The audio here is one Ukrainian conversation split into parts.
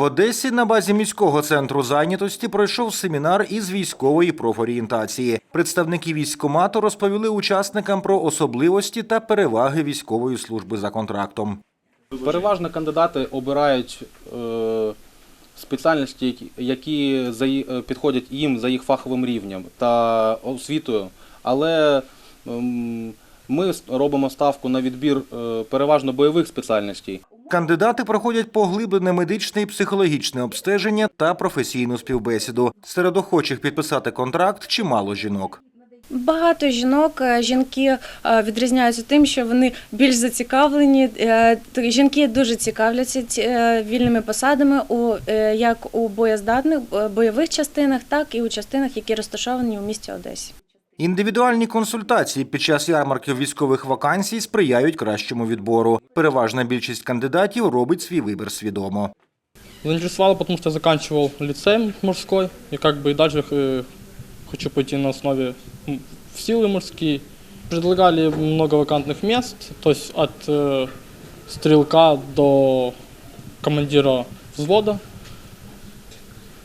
В Одесі на базі міського центру зайнятості пройшов семінар із військової профорієнтації. Представники військкомату розповіли учасникам про особливості та переваги військової служби за контрактом. Переважно кандидати обирають е, спеціальності, які- е, підходять їм за їх фаховим рівнем та освітою, але ем, ми робимо ставку на відбір е, переважно бойових спеціальностей. Кандидати проходять поглиблене медичне і психологічне обстеження та професійну співбесіду. Серед охочих підписати контракт чимало жінок. Багато жінок, е, жінки е, відрізняються тим, що вони більш зацікавлені. е, Жінки дуже цікавляться ці- вільними посадами у як у боєздатних бойових частинах, так і у частинах, які розташовані у місті Одесі. Індивідуальні консультації під час ярмарків військових вакансій сприяють кращому відбору. Переважна більшість кандидатів робить свій вибір свідомо. Заинтересовало, потому что я заканчивал лицей мужской, и как бы и дальше э, хочу пойти на основе м, в силы мужские. Предлагали много вакантных мест, то есть от э, стрелка до командира взвода.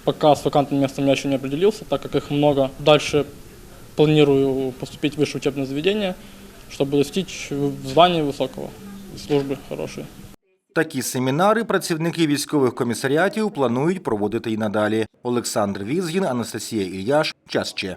Пока с вакантным местом я еще не определился, так как их много. Дальше планирую поступить в высшее учебное заведение, чтобы достичь звания высокого и службы хорошей. Такі семінари працівники військових комісаріатів планують проводити і надалі. Олександр Візгін, Анастасія Ільяш. Час ще.